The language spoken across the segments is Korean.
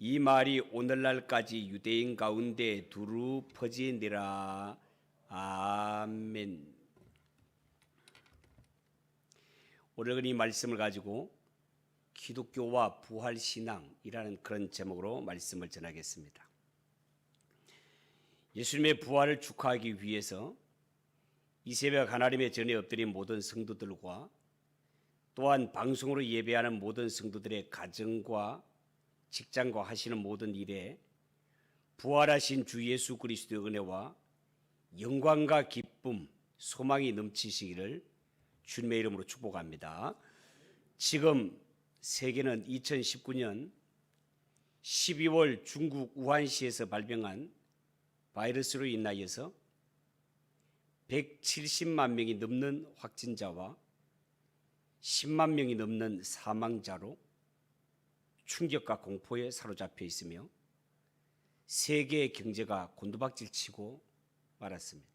이 말이 오늘날까지 유대인 가운데 두루 퍼지니라. 아멘. 오늘 이 말씀을 가지고 기독교와 부활 신앙이라는 그런 제목으로 말씀을 전하겠습니다. 예수님의 부활을 축하하기 위해서 이 새벽 하나님의 전에 엎드린 모든 성도들과 또한 방송으로 예배하는 모든 성도들의 가정과 직장과 하시는 모든 일에 부활하신 주 예수 그리스도의 은혜와 영광과 기쁨, 소망이 넘치시기를 주님의 이름으로 축복합니다. 지금 세계는 2019년 12월 중국 우한시에서 발병한 바이러스로 인하여서 170만 명이 넘는 확진자와 10만 명이 넘는 사망자로 충격과 공포에 사로잡혀 있으며 세계의 경제가 곤두박질 치고 말았습니다.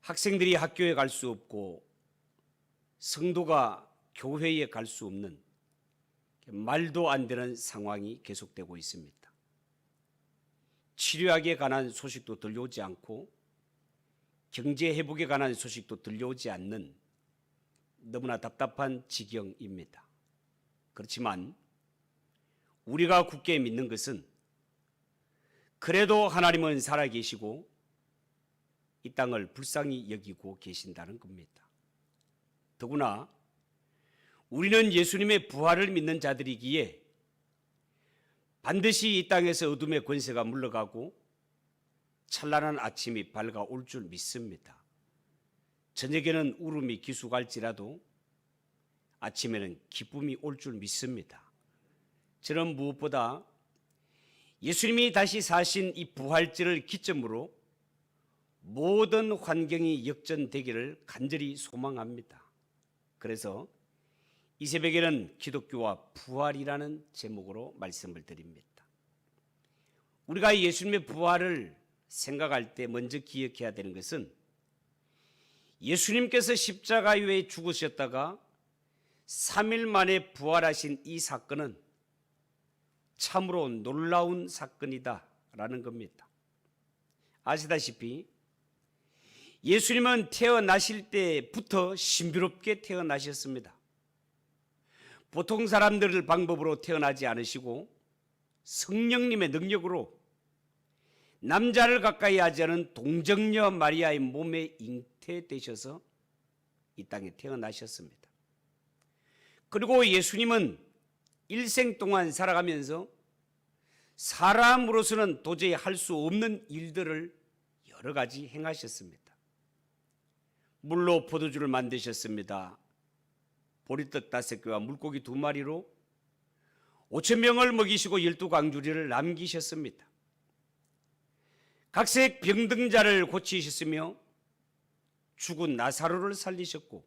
학생들이 학교에 갈 수 없고 성도가 교회에 갈 수 없는 말도 안 되는 상황이 계속되고 있습니다. 치료약에 관한 소식도 들려오지 않고 경제 회복에 관한 소식도 들려오지 않는 너무나 답답한 지경입니다. 그렇지만 우리가 굳게 믿는 것은 그래도 하나님은 살아계시고 이 땅을 불쌍히 여기고 계신다는 겁니다. 더구나 우리는 예수님의 부활을 믿는 자들이기에 반드시 이 땅에서 어둠의 권세가 물러가고 찬란한 아침이 밝아올 줄 믿습니다. 저녁에는 울음이 기수갈지라도 아침에는 기쁨이 올 줄 믿습니다. 저는 무엇보다 예수님이 다시 사신 이 부활절을 기점으로 모든 환경이 역전되기를 간절히 소망합니다. 그래서 이 새벽에는 기독교와 부활이라는 제목으로 말씀을 드립니다. 우리가 예수님의 부활을 생각할 때 먼저 기억해야 되는 것은 예수님께서 십자가 위에 죽으셨다가 3일 만에 부활하신 이 사건은 참으로 놀라운 사건이다라는 겁니다. 아시다시피 예수님은 태어나실 때부터 신비롭게 태어나셨습니다. 보통 사람들을 방법으로 태어나지 않으시고 성령님의 능력으로 남자를 가까이 하지 않은 동정녀 마리아의 몸에 잉태되셔서 이 땅에 태어나셨습니다. 그리고 예수님은 일생 동안 살아가면서 사람으로서는 도저히 할 수 없는 일들을 여러 가지 행하셨습니다. 물로 포도주를 만드셨습니다. 보리떡 다섯 개와 물고기 두 마리로 오천 명을 먹이시고 열두 광주리를 남기셨습니다. 각색 병등자를 고치셨으며 죽은 나사로를 살리셨고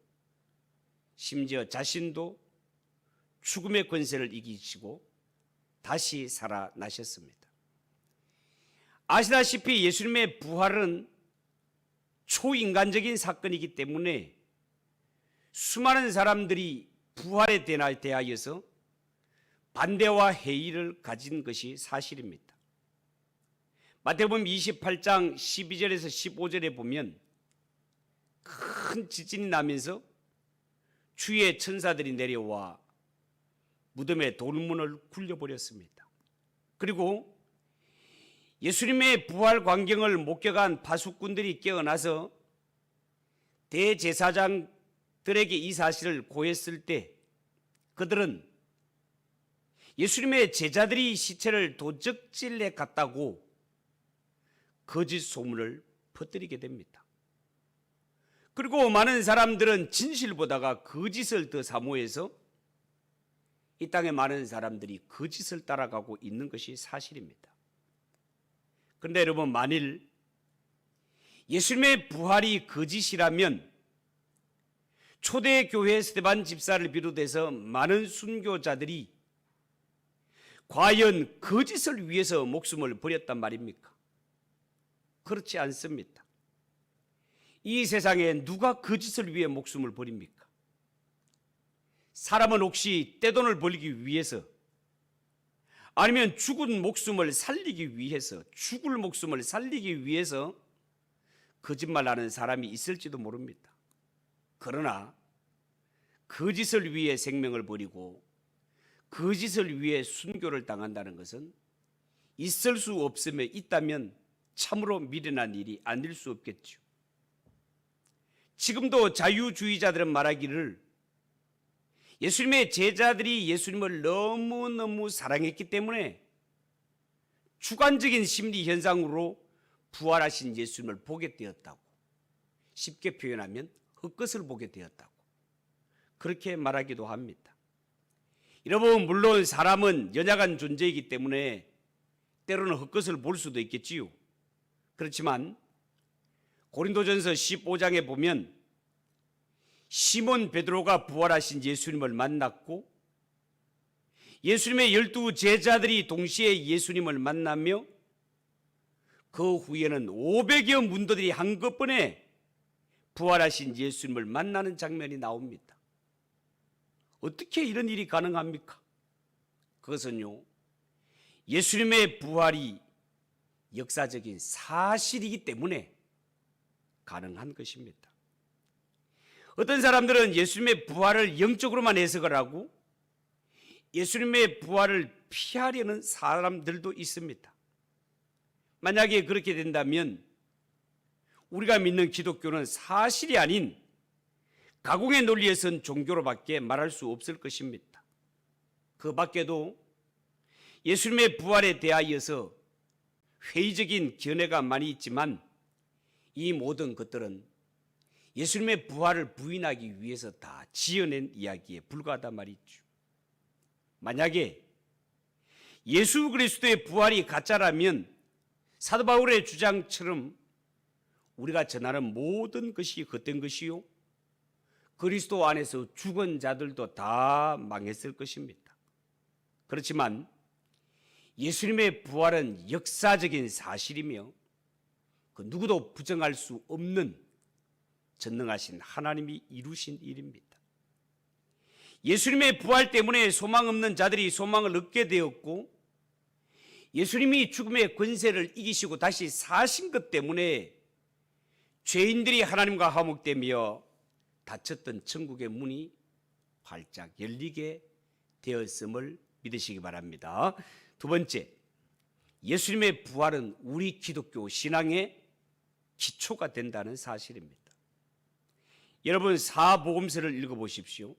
심지어 자신도 죽음의 권세를 이기시고 다시 살아나셨습니다. 아시다시피 예수님의 부활은 초인간적인 사건이기 때문에 수많은 사람들이 부활에 대하여서 반대와 회의를 가진 것이 사실입니다. 마태복음 28장 12절에서 15절에 보면 큰 지진이 나면서 주의 천사들이 내려와 무덤의 돌문을 굴려버렸습니다. 그리고 예수님의 부활 광경을 목격한 파수꾼들이 깨어나서 대제사장들에게 이 사실을 고했을 때 그들은 예수님의 제자들이 시체를 도적질해 갔다고 거짓 소문을 퍼뜨리게 됩니다. 그리고 많은 사람들은 진실보다가 거짓을 더 사모해서 이 땅에 많은 사람들이 거짓을 따라가고 있는 것이 사실입니다. 그런데 여러분 만일 예수님의 부활이 거짓이라면 초대 교회 스테반 집사를 비롯해서 많은 순교자들이 과연 거짓을 위해서 목숨을 버렸단 말입니까? 그렇지 않습니다. 이 세상에 누가 거짓을 위해 목숨을 버립니까? 사람은 혹시 떼돈을 벌기 위해서 아니면 죽은 목숨을 살리기 위해서 죽을 목숨을 살리기 위해서 거짓말하는 사람이 있을지도 모릅니다. 그러나 거짓을 위해 생명을 버리고 거짓을 위해 순교를 당한다는 것은 있을 수 없음에 있다면 참으로 미련한 일이 아닐 수 없겠죠. 지금도 자유주의자들은 말하기를 예수님의 제자들이 예수님을 너무너무 사랑했기 때문에 주관적인 심리 현상으로 부활하신 예수님을 보게 되었다고. 쉽게 표현하면 헛것을 보게 되었다고. 그렇게 말하기도 합니다. 여러분, 물론 사람은 연약한 존재이기 때문에 때로는 헛것을 볼 수도 있겠지요. 그렇지만 고린도전서 15장에 보면 시몬 베드로가 부활하신 예수님을 만났고 예수님의 열두 제자들이 동시에 예수님을 만나며 그 후에는 500여 문도들이 한꺼번에 부활하신 예수님을 만나는 장면이 나옵니다. 어떻게 이런 일이 가능합니까? 그것은요, 예수님의 부활이 역사적인 사실이기 때문에 가능한 것입니다. 어떤 사람들은 예수님의 부활을 영적으로만 해석을 하고 예수님의 부활을 피하려는 사람들도 있습니다. 만약에 그렇게 된다면 우리가 믿는 기독교는 사실이 아닌 가공의 논리에 선 종교로밖에 말할 수 없을 것입니다. 그 밖에도 예수님의 부활에 대하여서 회의적인 견해가 많이 있지만 이 모든 것들은 예수님의 부활을 부인하기 위해서 다 지어낸 이야기에 불과하다 말이죠. 만약에 예수 그리스도의 부활이 가짜라면 사도 바울의 주장처럼 우리가 전하는 모든 것이 헛된 것이요. 그리스도 안에서 죽은 자들도 다 망했을 것입니다. 그렇지만 예수님의 부활은 역사적인 사실이며 그 누구도 부정할 수 없는 전능하신 하나님이 이루신 일입니다. 예수님의 부활 때문에 소망 없는 자들이 소망을 얻게 되었고 예수님이 죽음의 권세를 이기시고 다시 사신 것 때문에 죄인들이 하나님과 화목되며 닫혔던 천국의 문이 활짝 열리게 되었음을 믿으시기 바랍니다. 두 번째, 예수님의 부활은 우리 기독교 신앙의 기초가 된다는 사실입니다. 여러분 사복음서를 읽어 보십시오.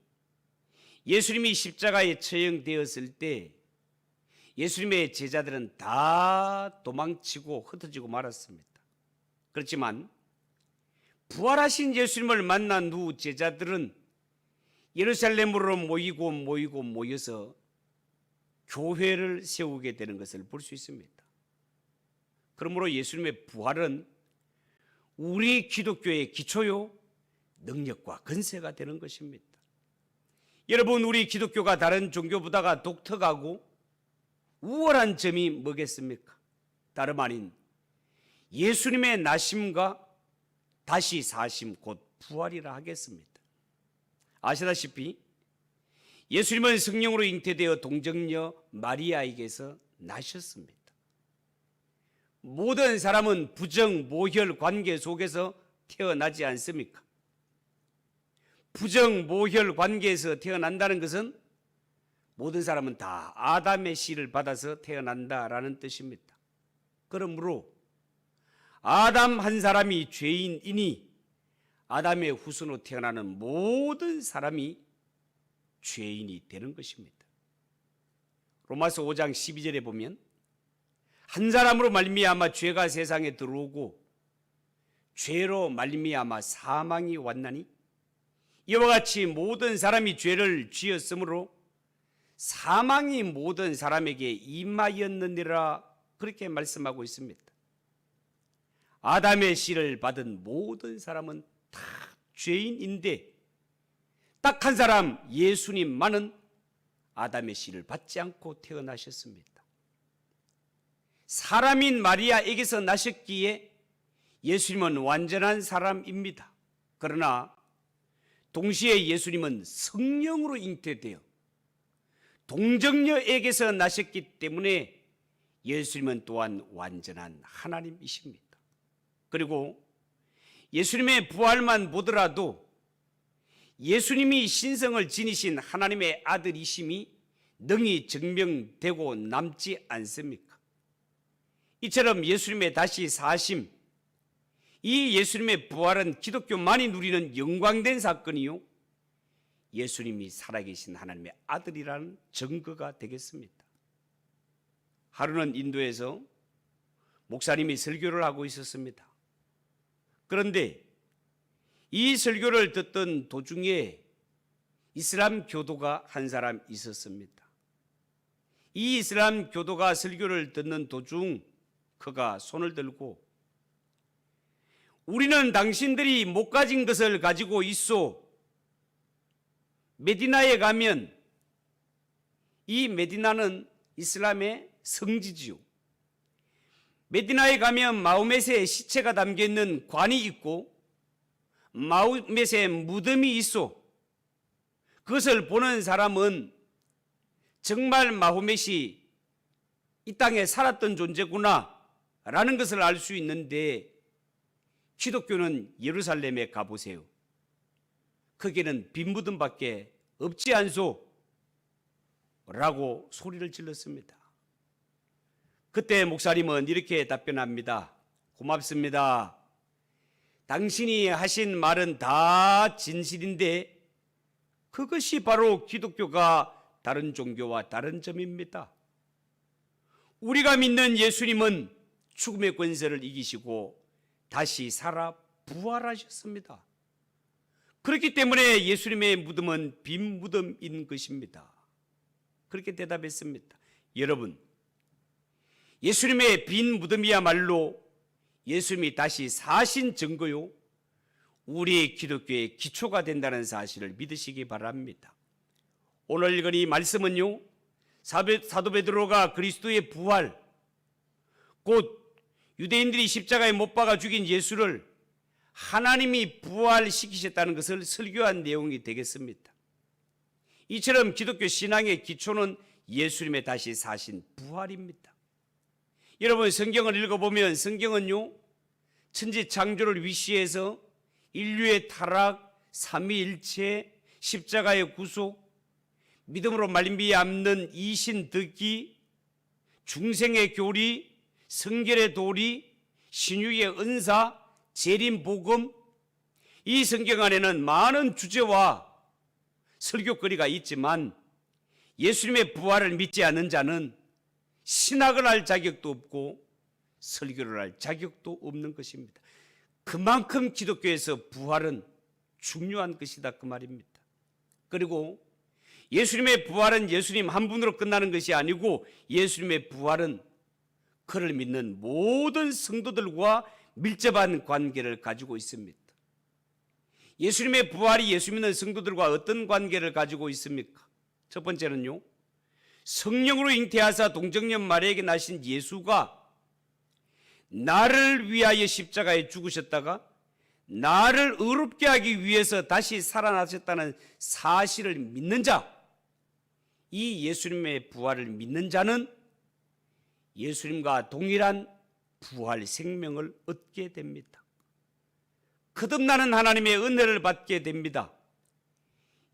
예수님이 십자가에 처형되었을 때 예수님의 제자들은 다 도망치고 흩어지고 말았습니다. 그렇지만 부활하신 예수님을 만난 후 제자들은 예루살렘으로 모이고 모이고 모여서 교회를 세우게 되는 것을 볼 수 있습니다. 그러므로 예수님의 부활은 우리 기독교의 기초요 능력과 근세가 되는 것입니다. 여러분 우리 기독교가 다른 종교보다가 독특하고 우월한 점이 뭐겠습니까? 다름 아닌 예수님의 나심과 다시 사심 곧 부활이라 하겠습니다. 아시다시피 예수님은 성령으로 잉태되어 동정녀 마리아에게서 나셨습니다. 모든 사람은 부정 모혈 관계 속에서 태어나지 않습니까? 부정 모혈 관계에서 태어난다는 것은 모든 사람은 다 아담의 씨를 받아서 태어난다라는 뜻입니다. 그러므로 아담 한 사람이 죄인이니 아담의 후손으로 태어나는 모든 사람이 죄인이 되는 것입니다. 로마서 5장 12절에 보면 한 사람으로 말미암아 죄가 세상에 들어오고 죄로 말미암아 사망이 왔나니 이와 같이 모든 사람이 죄를 지었으므로 사망이 모든 사람에게 임하였느니라 그렇게 말씀하고 있습니다. 아담의 씨를 받은 모든 사람은 다 죄인인데 딱 한 사람 예수님만은 아담의 씨를 받지 않고 태어나셨습니다. 사람인 마리아에게서 나셨기에 예수님은 완전한 사람입니다. 그러나 동시에 예수님은 성령으로 잉태되어 동정녀에게서 나셨기 때문에 예수님은 또한 완전한 하나님이십니다. 그리고 예수님의 부활만 보더라도 예수님이 신성을 지니신 하나님의 아들이심이 능히 증명되고 남지 않습니까? 이처럼 예수님의 다시 사심, 이 예수님의 부활은 기독교만이 누리는 영광된 사건이요. 예수님이 살아계신 하나님의 아들이라는 증거가 되겠습니다. 하루는 인도에서 목사님이 설교를 하고 있었습니다. 그런데 이 설교를 듣던 도중에 이슬람 교도가 한 사람 있었습니다. 이 이슬람 교도가 설교를 듣는 도중 그가 손을 들고 우리는 당신들이 못 가진 것을 가지고 있어. 메디나에 가면 이 메디나는 이슬람의 성지지요. 메디나에 가면 마호메스의 시체가 담겨 있는 관이 있고 마호메스의 무덤이 있어. 그것을 보는 사람은 정말 마호메시 이 땅에 살았던 존재구나 라는 것을 알 수 있는데 기독교는 예루살렘에 가보세요. 거기는 빈 무덤밖에 없지 않소 라고 소리를 질렀습니다. 그때 목사님은 이렇게 답변합니다. 고맙습니다. 당신이 하신 말은 다 진실인데 그것이 바로 기독교가 다른 종교와 다른 점입니다. 우리가 믿는 예수님은 죽음의 권세를 이기시고 다시 살아 부활하셨습니다. 그렇기 때문에 예수님의 무덤은 빈 무덤인 것입니다. 그렇게 대답했습니다. 여러분, 예수님의 빈 무덤이야말로 예수님이 다시 사신 증거요. 우리 기독교의 기초가 된다는 사실을 믿으시기 바랍니다. 오늘 읽은 이 말씀은요. 사도 베드로가 그리스도의 부활, 곧 유대인들이 십자가에 못 박아 죽인 예수를 하나님이 부활시키셨다는 것을 설교한 내용이 되겠습니다. 이처럼 기독교 신앙의 기초는 예수님의 다시 사신 부활입니다. 여러분 성경을 읽어보면 성경은요 천지 창조를 위시해서 인류의 타락, 삼위일체, 십자가의 구속, 믿음으로 말미암는 이신 덕기, 중생의 교리, 성결의 도리, 신유의 은사, 재림 복음 이 성경 안에는 많은 주제와 설교거리가 있지만 예수님의 부활을 믿지 않는 자는 신학을 할 자격도 없고 설교를 할 자격도 없는 것입니다. 그만큼 기독교에서 부활은 중요한 것이다 그 말입니다. 그리고 예수님의 부활은 예수님 한 분으로 끝나는 것이 아니고 예수님의 부활은 그를 믿는 모든 성도들과 밀접한 관계를 가지고 있습니다. 예수님의 부활이 예수 믿는 성도들과 어떤 관계를 가지고 있습니까? 첫 번째는요. 성령으로 잉태하사 동정녀 마리에게 나신 예수가 나를 위하여 십자가에 죽으셨다가 나를 의롭게 하기 위해서 다시 살아나셨다는 사실을 믿는 자, 이 예수님의 부활을 믿는 자는 예수님과 동일한 부활 생명을 얻게 됩니다. 거듭나는 하나님의 은혜를 받게 됩니다.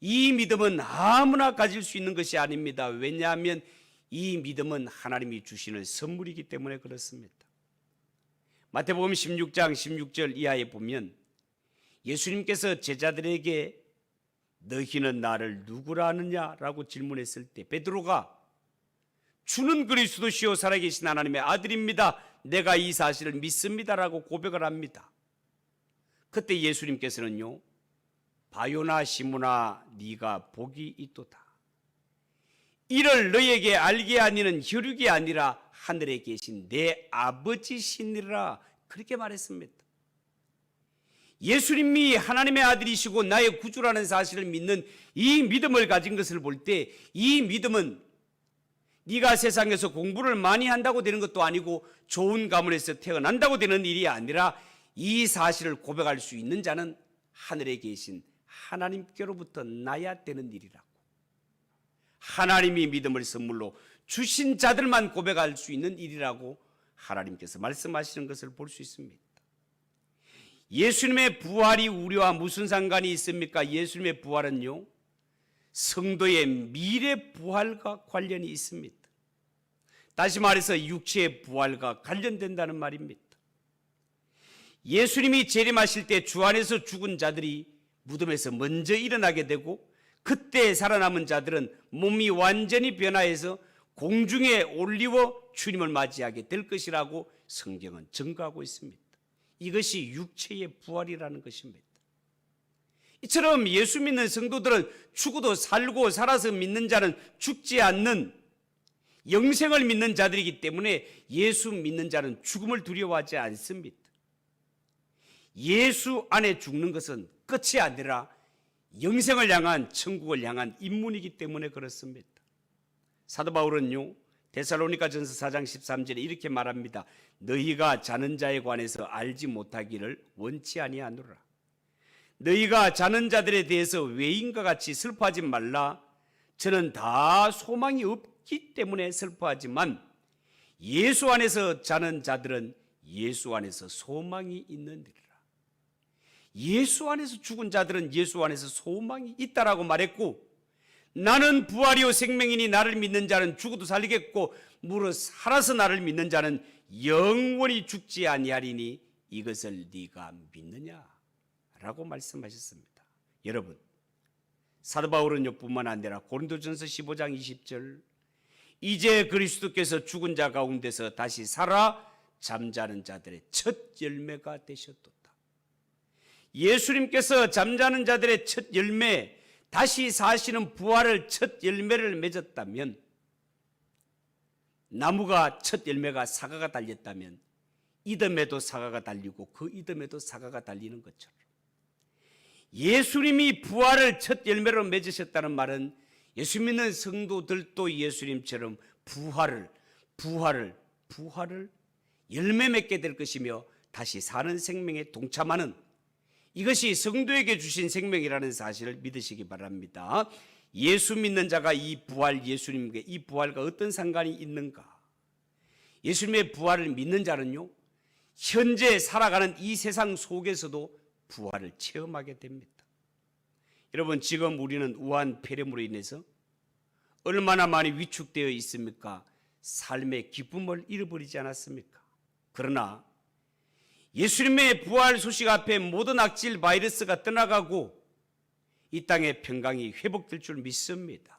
이 믿음은 아무나 가질 수 있는 것이 아닙니다. 왜냐하면 이 믿음은 하나님이 주시는 선물이기 때문에 그렇습니다. 마태복음 16장 16절 이하에 보면 예수님께서 제자들에게 너희는 나를 누구라 하느냐라고 질문했을 때 베드로가 주는 그리스도시요 살아계신 하나님의 아들입니다. 내가 이 사실을 믿습니다라고 고백을 합니다. 그때 예수님께서는요. 바요나 시무나 네가 복이 있도다. 이를 너에게 알게 하니는 혈육이 아니라 하늘에 계신 내 아버지시니라 그렇게 말했습니다. 예수님이 하나님의 아들이시고 나의 구주라는 사실을 믿는 이 믿음을 가진 것을 볼 때 이 믿음은 네가 세상에서 공부를 많이 한다고 되는 것도 아니고 좋은 가문에서 태어난다고 되는 일이 아니라 이 사실을 고백할 수 있는 자는 하늘에 계신 하나님께로부터 나야 되는 일이라고. 하나님이 믿음을 선물로 주신 자들만 고백할 수 있는 일이라고 하나님께서 말씀하시는 것을 볼 수 있습니다. 예수님의 부활이 우리와 무슨 상관이 있습니까? 예수님의 부활은요, 성도의 미래 부활과 관련이 있습니다. 다시 말해서 육체의 부활과 관련된다는 말입니다. 예수님이 재림하실 때 주 안에서 죽은 자들이 무덤에서 먼저 일어나게 되고 그때 살아남은 자들은 몸이 완전히 변화해서 공중에 올리워 주님을 맞이하게 될 것이라고 성경은 증거하고 있습니다. 이것이 육체의 부활이라는 것입니다. 이처럼 예수 믿는 성도들은 죽어도 살고 살아서 믿는 자는 죽지 않는 영생을 믿는 자들이기 때문에 예수 믿는 자는 죽음을 두려워하지 않습니다. 예수 안에 죽는 것은 끝이 아니라 영생을 향한 천국을 향한 입문이기 때문에 그렇습니다. 사도 바울은요. 데살로니가 전서 4장 13절에 이렇게 말합니다. 너희가 자는 자에 관해서 알지 못하기를 원치 아니하노라. 너희가 자는 자들에 대해서 외인과 같이 슬퍼하지 말라. 저는 다 소망이 없 기 때문에 슬퍼하지만 예수 안에서 자는 자들은 예수 안에서 소망이 있는디라. 예수 안에서 죽은 자들은 예수 안에서 소망이 있다라고 말했고 나는 부활이요 생명이니 나를 믿는 자는 죽어도 살리겠고 무릇 살아서 나를 믿는 자는 영원히 죽지 아니하리니 이것을 네가 믿느냐라고 말씀하셨습니다. 여러분 사도 바울은요 뿐만 아니라 고린도전서 15장 20절 이제 그리스도께서 죽은 자 가운데서 다시 살아 잠자는 자들의 첫 열매가 되셨도다. 예수님께서 잠자는 자들의 첫 열매, 다시 사시는 부활을 첫 열매를 맺었다면, 나무가 첫 열매가 사과가 달렸다면, 이듬에도 사과가 달리고 그 이듬에도 사과가 달리는 것처럼, 예수님이 부활을 첫 열매로 맺으셨다는 말은 예수 믿는 성도들도 예수님처럼 부활을, 부활을, 부활을 열매 맺게 될 것이며 다시 사는 생명에 동참하는 이것이 성도에게 주신 생명이라는 사실을 믿으시기 바랍니다. 예수 믿는 자가 이 부활 예수님께 이 부활과 어떤 상관이 있는가? 예수님의 부활을 믿는 자는요. 현재 살아가는 이 세상 속에서도 부활을 체험하게 됩니다. 여러분 지금 우리는 우한 폐렴으로 인해서 얼마나 많이 위축되어 있습니까? 삶의 기쁨을 잃어버리지 않았습니까? 그러나 예수님의 부활 소식 앞에 모든 악질 바이러스가 떠나가고 이 땅의 평강이 회복될 줄 믿습니다.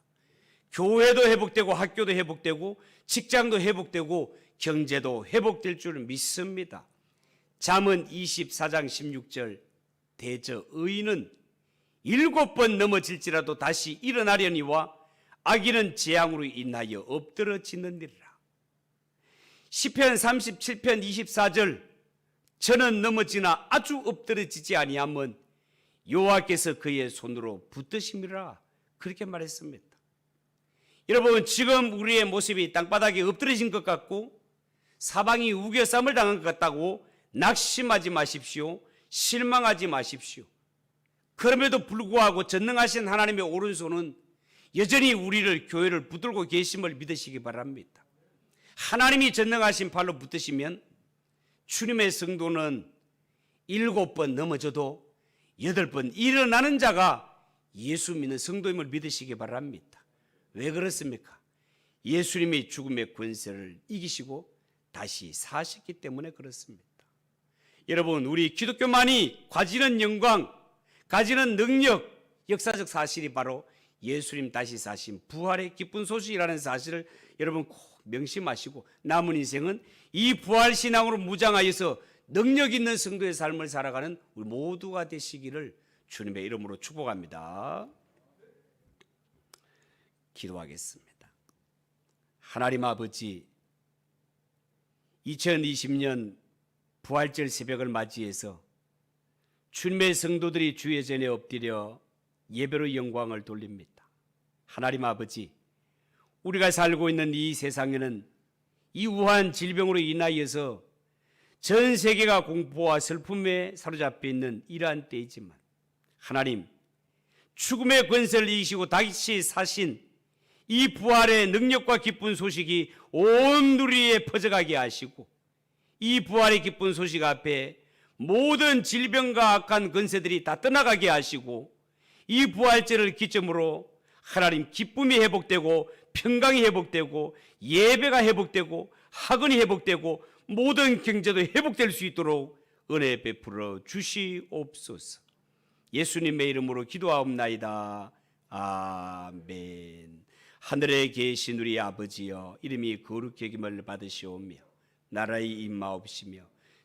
교회도 회복되고 학교도 회복되고 직장도 회복되고 경제도 회복될 줄 믿습니다. 잠언 24장 16절 대저 의인은 일곱 번 넘어질지라도 다시 일어나려니와 악인은 재앙으로 인하여 엎드러지느니라. 시편 37편 24절 저는 넘어지나 아주 엎드러지지 아니하면 여호와께서 그의 손으로 붙드심이라 그렇게 말했습니다. 여러분 지금 우리의 모습이 땅바닥에 엎드러진 것 같고 사방이 우겨쌈을 당한 것 같다고 낙심하지 마십시오. 실망하지 마십시오. 그럼에도 불구하고 전능하신 하나님의 오른손은 여전히 우리를 교회를 붙들고 계심을 믿으시기 바랍니다. 하나님이 전능하신 팔로 붙으시면 주님의 성도는 일곱 번 넘어져도 여덟 번 일어나는 자가 예수 믿는 성도임을 믿으시기 바랍니다. 왜 그렇습니까? 예수님이 죽음의 권세를 이기시고 다시 사셨기 때문에 그렇습니다. 여러분, 우리 기독교만이 가지는 영광, 가지는 능력, 역사적 사실이 바로 예수님 다시 사신 부활의 기쁜 소식이라는 사실을 여러분 꼭 명심하시고 남은 인생은 이 부활 신앙으로 무장하여서 능력 있는 성도의 삶을 살아가는 우리 모두가 되시기를 주님의 이름으로 축복합니다. 기도하겠습니다. 하나님 아버지 2020년 부활절 새벽을 맞이해서 주님의 성도들이 주의 전에 엎드려 예배로 영광을 돌립니다. 하나님 아버지, 우리가 살고 있는 이 세상에는 이 우한 질병으로 인하여서 전 세계가 공포와 슬픔에 사로잡혀 있는 이러한 때이지만 하나님, 죽음의 권세를 이기시고 다시 사신 이 부활의 능력과 기쁜 소식이 온 누리에 퍼져가게 하시고 이 부활의 기쁜 소식 앞에 모든 질병과 악한 근세들이 다 떠나가게 하시고 이 부활절을 기점으로 하나님 기쁨이 회복되고 평강이 회복되고 예배가 회복되고 학원이 회복되고 모든 경제도 회복될 수 있도록 은혜 베풀어 주시옵소서. 예수님의 이름으로 기도하옵나이다. 아멘. 하늘에 계신 우리 아버지여 이름이 거룩히 여김을 받으시오며 나라의 임마옵시며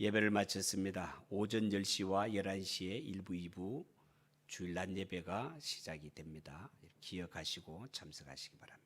예배를 마쳤습니다. 오전 10시와 11시에 1부, 2부 주일 낮 예배가 시작이 됩니다. 기억하시고 참석하시기 바랍니다.